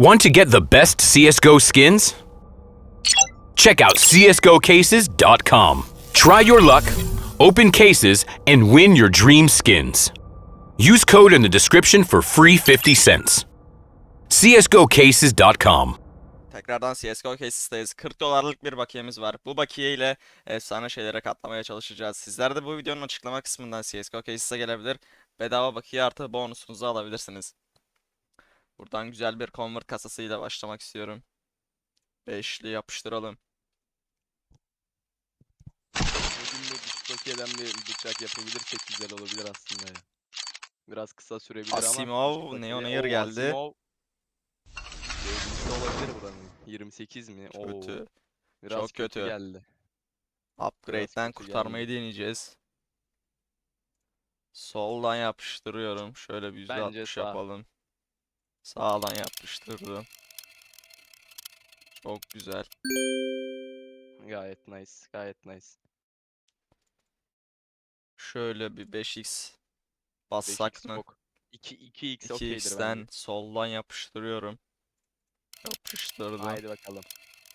Want to get the best CSGO skins? Check out CSGOcases.com. Try your luck, open cases, and win your dream skins. Use code in the description for free 50 cents. CSGOcases.com. Tekrardan CSGO Cases'teyiz. 40 dolarlık bir bakiyemiz var. Bu bakiye ile efsane şeylere katlamaya çalışacağız. Sizler de bu videonun açıklama kısmından CSGO Cases'e gelebilir. Bedava bakiye artı bonusunuzu alabilirsiniz. Buradan güzel bir convert kasasıyla başlamak istiyorum. Beşli yapıştıralım. Bugün de Distokye'den bir bıçak yapabilirsek güzel olabilir aslında ya. Biraz kısa sürebilir ama. Asimov, Neonair Oo, geldi. Asimov. Birincisi olabilir buranın. 28 mi? Oo, Kötü. biraz çok kötü. geldi. Upgrade'den kötü kurtarmayı deneyeceğiz. Soldan yapıştırıyorum. Şöyle bir Bence %60 sağ. yapalım. Sağdan yapıştırdım. Çok güzel. Gayet nice, gayet nice. Şöyle bir 5x 5x bassak mı? çok. 2 2x okeydir 2x'ten bence. soldan yapıştırıyorum. Yapıştırdım. Haydi bakalım.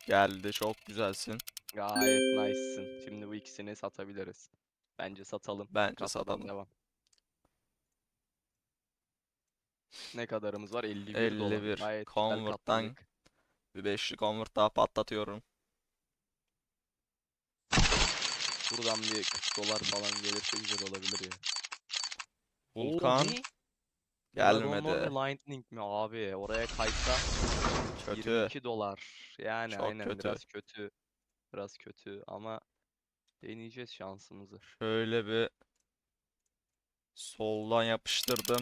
Geldi. Çok güzelsin. Gayet nice'sın. Şimdi bu ikisini satabiliriz. Bence satalım. Bence Kasadan satalım. devam. Ne kadarımız var? 51 dolar. 51. Gayet güzel Convert'tan katladık. bir beşli convert daha patlatıyorum. Buradan bir 40 dolar falan gelirse güzel olabilir ya. Vulkan ne? gelmedi. Lightning mi abi? Oraya kaysa Kötü. 22 dolar. Yani Çok aynen kötü. biraz kötü. Biraz kötü ama deneyeceğiz şansımızı. Şöyle bir soldan yapıştırdım.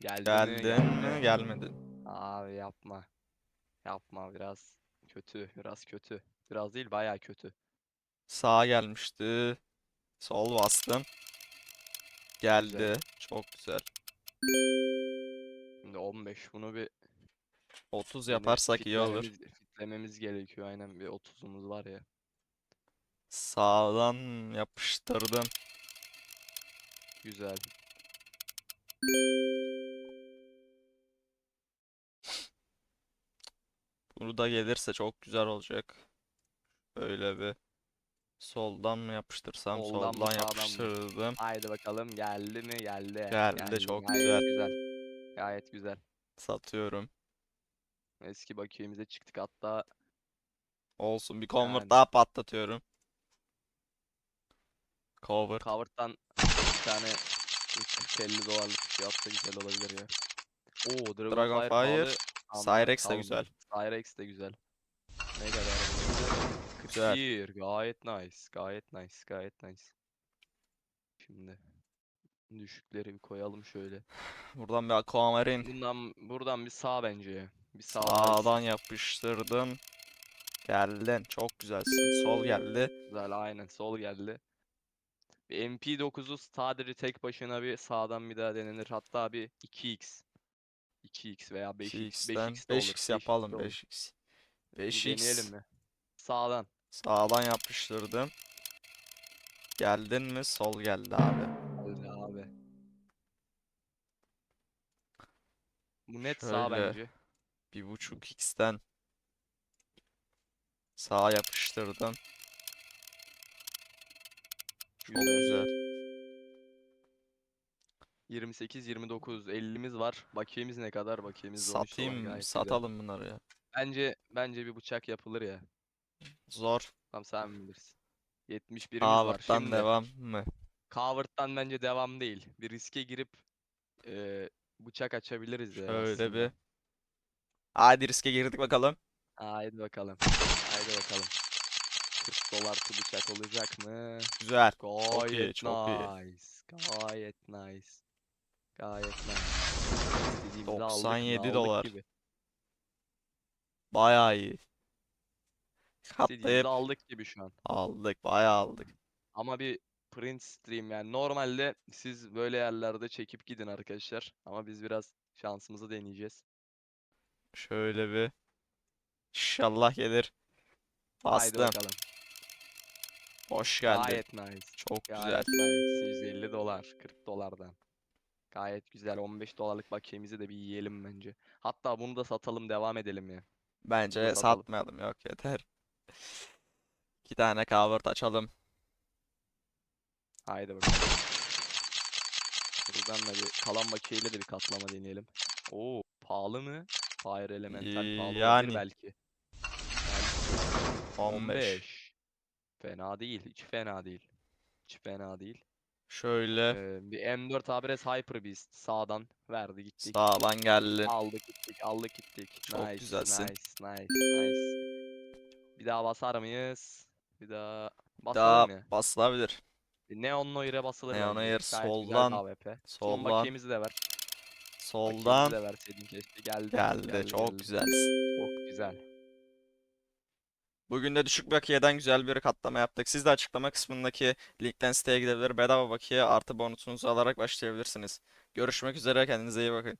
Geldi mi? Geldin mi? Gelmedin. Abi yapma. Yapma biraz kötü, biraz kötü. Biraz değil bayağı kötü. Sağa gelmişti. Sol bastım. Geldi. Çok güzel. Şimdi 15 bunu bir 30 yine yaparsak iyi olur. fitlememiz- Fitlememiz gerekiyor aynen bir 30'umuz var ya. Sağdan yapıştırdım. Güzel. Bunu da gelirse çok güzel olacak. Böyle bir soldan mı yapıştırsam Soldan soldan yapıştırdım. Haydi bakalım geldi mi? Geldi. Geldi, çok Gayet güzel. güzel. Gayet güzel. Satıyorum. Eski bakiyemize çıktık hatta Olsun bir convert Yani. daha patlatıyorum. Cover. cover'dan bir tane 40-50 dolarlık bir şey atsa güzel olabilir ya. Oo Dragonfire Dragonfire, pahalı ama Cyrex de güzel. Cyrex de güzel. Ne kadar? Güzel. 41. Gayet nice. Gayet nice. Gayet nice. Şimdi düşükleri bir koyalım şöyle. Buradan bir aquamarine Bundan buradan bir sağ bence. Bir sağ sağdan yapıştırdım. Geldin. Çok güzelsin. Sol geldi. Güzel aynen sol geldi. Bir MP9'u sadece tek başına bir sağdan bir daha denenir. Hatta bir 2x. 2x veya 5x. 2x'ten 5x de olur. 5x yapalım de olur. 5x. Bir 5x deneyelim mi? Sağdan. sağdan yapıştırdım. Geldin mi? Sol geldi abi. Öyle abi. Bu net sağ Şöyle. bence. Bir buçuk x'ten sağa yapıştırdım. Çok güzel. 28, 29, 50'miz var. Bakiyemiz ne kadar? Bakiyemiz de 13 dolar, Satayım, gayet satalım bunları ya. Bence bence bir bıçak yapılır ya. Zor. Tamam sen bilirsin. 71'imiz var. Şimdi devam mı? Coward'dan bence devam değil. Bir riske girip eee, bıçak açabiliriz ya Şöyle aslında. bir. Hadi riske girdik bakalım. Haydi bakalım. Haydi bakalım. 40 dolarlı bıçak olacak mı? Güzel. Gayet iyi, çok iyi. nice. Gayet nice. Gayet nice. İstediğimizi aldık mı? 97 Aldık dolar. gibi. Bayağı iyi. İstediğimizi Katlayıp aldık gibi şu an. aldık. Bayağı aldık. Ama bir print stream yani normalde siz böyle yerlerde çekip gidin arkadaşlar. Ama biz biraz şansımızı deneyeceğiz. Şöyle bir. İnşallah gelir. Haydi Bastım. bakalım. Hoş geldin. Gayet nice. Çok güzel. Gayet nice. 150 dolar. 40 dolardan. Gayet güzel. 15 dolarlık bakiyemizi de bir yiyelim bence. Hatta bunu da satalım devam edelim ya. Bence Dur bakalım. satmayalım yok yeter. İki tane cover açalım. Haydi bakalım. Buradan da bir kalan bakiyeyle de bir katlama deneyelim. Oo pahalı mı? Fire Elemental pahalı olabilir Yani. belki. 15. Fena değil. Hiç fena değil. Hiç fena değil. Şöyle Ee, bir M4 Abres Hyper Beast sağdan verdi gittik. sağdan geldi. Aldık gittik, aldık gittik. Çok nice, güzelsin. Nice, nice, nice. Bir daha basar mıyız? Bir daha Daha basalım ya. basılabilir. Neon Noir'e basılır Neon bence. Noir Gayet güzel soldan, AWP. Son soldan, bakiyemizi de ver. Bakiyemizi soldan de verseydin keşke. Geldi. geldi. Çok güzelsin. Çok güzel. Bugün de düşük bakiyeden güzel bir katlama yaptık. Siz de açıklama kısmındaki linkten siteye gidebilir. Bedava bakiye artı bonusunuzu alarak başlayabilirsiniz. Görüşmek üzere. Kendinize iyi bakın.